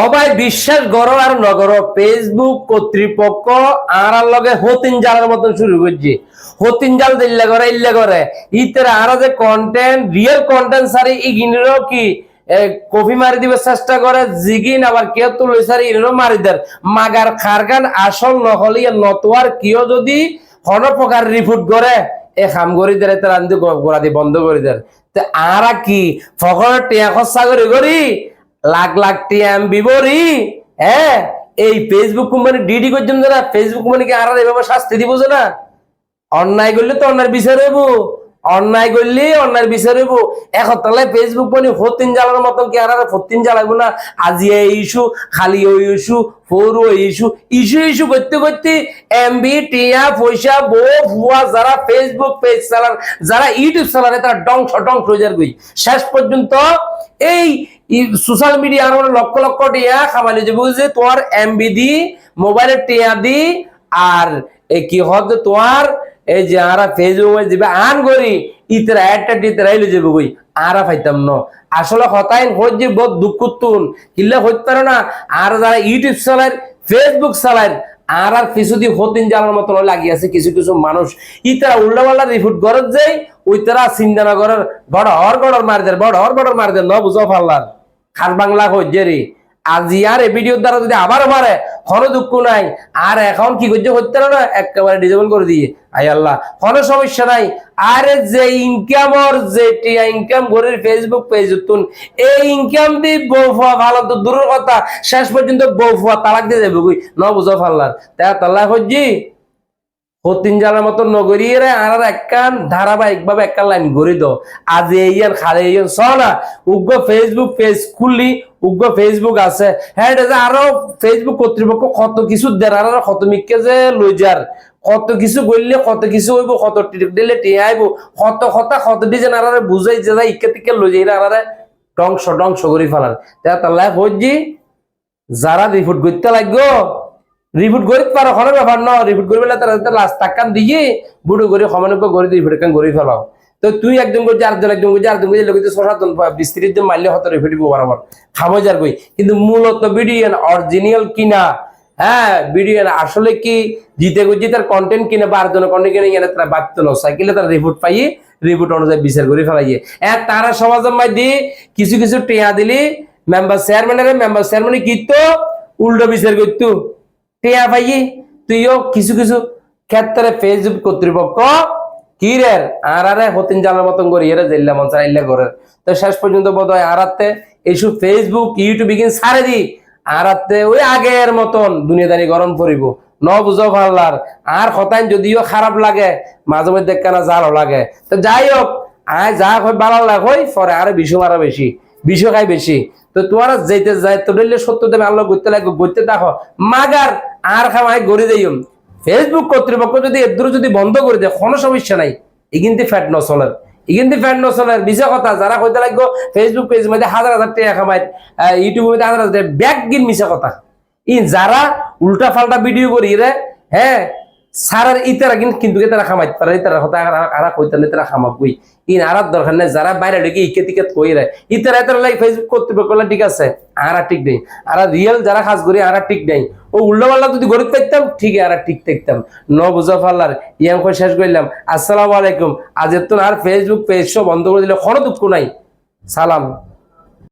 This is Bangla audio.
অবাই বিশ্বাস গড় আর নগর ফেসবুক কর্তৃপক্ষ আর লগে হতিন জালের মতন শুরু করছে। হতিন জাল দিল্লা করে ইল্লা করে ইতের আর যে কন্টেন্ট রিয়েল কন্টেন্ট সারি ইগিনেরও কি কফি মারি দিবে চেষ্টা করে, জিগিন আবার কেউ তুলে সারি ইনেরও মারি দেন মাগার খারগান আসল নহলে নতোয়ার কিয় যদি হন প্রকার রিপোর্ট করে এ খাম করি দেয় তার গোড়া দিয়ে বন্ধ করে তে আরা কি ফখর টিয়া খসা করে করি লাখ লাখ টিয়া এমবি বরি হ্যাঁ? এই ফেসবুক কোম্পানি ডিডি করছেন না ফেসবুক কোম্পানিকে আর এভাবে শাস্তি দিব না? অন্যায় করলে তো অন্যায় বিচার হইব। অন্যায় করলে অন্যায় বিচার হইব। এখন তাহলে ফেসবুক মানে ফতিন জ্বালার মতন কি আর ফতিন জ্বালাবো না? আজি এই ইস্যু খালি ওই ইস্যু ফোর ওই ইস্যু ইস্যু ইস্যু করতে করতে এমবি টিয়া, পয়সা, বউ, ভুয়া যারা ফেসবুক পেজ চালান, যারা ইউটিউব চালানে তারা ডংস ডংস হয়ে গই শেষ পর্যন্ত এই সোশ্যাল মিডিয়া আর লক্ষ লক্ষ টিয়া খামালি যে বুঝছে তোমার এমবি দি মোবাইলের টিয়া দি, আর কি হদ তোমার এই যে আরা ফেসবুক যাবে আন করি, ইতরা একটা টিতরা আইলে যাবে কই, আরা পাইতাম ন। আসলে হতাইন হজ যে বহুত দুঃখ তুন কিল্লা হইতে পারে না, আর যারা ইউটিউব চালায় ফেসবুক চালায়, আর আর কিছু দিয়ে হতিন জানার মতন লাগিয়েছে কিছু কিছু মানুষ। ইতারা উল্টা পাল্টা রিপোর্ট গরত যাই ওই তারা চিন্তা না করার বড় হর বড় মার দেয় বড় হর বড় মার দেয় ন বুঝো পারলার খাস বাংলা হজ্জে রে আজি আর এই ভিডিওর দ্বারা যদি আবার মারে কোনো দুঃখ নাই, আর এখন কি করছে করতে না, একেবারে ডিজেবল করে দিয়ে। আই আল্লাহ, কোনো সমস্যা নাই। আরে যে ইনকাম ওর যে ইনকাম করে ফেসবুক পেজ তুন, এই ইনকাম দি বউফুয়া ভালো, তো দূরের কথা, শেষ পর্যন্ত বউফুয়া তালাক দিয়ে যাবে ন বুঝো ফাল্লার তা তাল্লা হজ্জি হতিন জানার মতো নগরীয় আর একখান ধারাবাহিক ভাবে একটা লাইন গড়ি দাও। আজ এইয়ান খালে এইয়ান চ না। উগ্র ফেসবুক পেজ খুললি, উগ্র ফেসবুক আছে। হ্যাঁ এটা আরও ফেসবুক কর্তৃপক্ষ কত কিছু দেন আর কত মিকে যে লই যার। কত কিছু করলে কত কিছু হইব, কত দিলে টিয়ে আইব কত কথা, কত ডিজাইন আর বুঝাই, যে ইকে টিকে লই যাই আর ডংস ডংস করি ফেলার। তা তাল্লাই হজ্জি যারা রিপোর্ট করতে লাগবো রিপোর্ট করিত পারো কোনো ব্যাপার ন। রিপোর্ট করবে তারা লাস্ট টাকান দিয়ে বুড়ো করে সমান করে রিপোর্ট কান করে ফেলাও তো তুই একজন করছি আরেকজন একজন করছি আরেকজন করছি লোক সসাতন বিস্তৃত মারলে হতো রেফে দিব বরাবর খামো যার কই কিন্তু মূলত বিডিএন অরিজিনাল কিনা হ্যাঁ বিডিএন আসলে কি? জিতে করছি তার কন্টেন্ট কিনে বা আরেকজনের কন্টেন্ট কিনে গেলে তারা বাড়তে ন সাইকেলে তার রিপোর্ট পাইয়ে রিপোর্ট অনুযায়ী বিচার করে ফেলাইয়ে হ্যাঁ তারা সমাজের মাঝে কিছু কিছু টেয়া দিলি মেম্বার চেয়ারম্যানের মেম্বার চেয়ারম্যানে কি তো? উল্টো বিচার করতো টেয়া পাইয়ে তুইও কিছু কিছু ক্ষেত্রে ফেসবুক কর্তৃপক্ষ কি আর আরে হতিন জানার মতন করি এরা জেল্লা মন চাইল্লা তো শেষ পর্যন্ত বোধ হয় আরাতে এইসব ফেসবুক ইউটিউব ইগিন সারে দি আরাতে ওই আগের মতন দুনিয়াদারি গরম পড়িব ন বুঝো ভাল্লার, আর কথাই যদিও খারাপ লাগে, মাঝে মধ্যে কেনা জালও লাগে। তো যাই হোক, আয় যা হয় ভালো লাগ হই, পরে আরও বিষ মারা বেশি। বিষ খাই বেশি। তো তোমার যেতে যায় তো ডেলে সত্য দেবে, আল্লাহ গড়তে লাগবে গড়তে দেখো মাগার, আর খামাই গড়ে যাইম ফেসবুক কর্তৃপক্ষ যদি এর যদি বন্ধ করে দেয়, কোনো সমস্যা নাই। ইগিনতে ফ্যাট নচলের ইগিনতে ফ্যাট নচলের বিষয় কথা, যারা কইতে লাগবো ফেসবুক পেজ মধ্যে হাজার হাজার টাকা খামাই ইউটিউবের মধ্যে হাজার হাজার ব্যাগ গিন মিশা কথা। ই যারা উল্টা ফাল্টা ভিডিও করি রে হ্যাঁ সারার ইতারা কিন্তু তারা খামাইতে পারে, ইতারা কথা আরা কইতে না তারা খামাক কই? ইন আরার দরকার নাই, যারা বাইরে ঢুকে ইকে টিকে কই রে? ইতারা ইতারা লাই ফেসবুক কর্তৃপক্ষ ঠিক আছে, আরা ঠিক নেই। আর রিয়েল যারা খাস করি, আরা ঠিক নেই। ও উল্টো পাল্লা যদি গরিব থাকতাম ঠিক আর ঠিক থাকতাম। ন বুঝা পাল্লার ইয়াং শেষ করলাম। আসসালামু আলাইকুম। আজ তো আর ফেসবুক পেজ বন্ধ করে দিলে কোনো দুঃখ নাই। সালাম।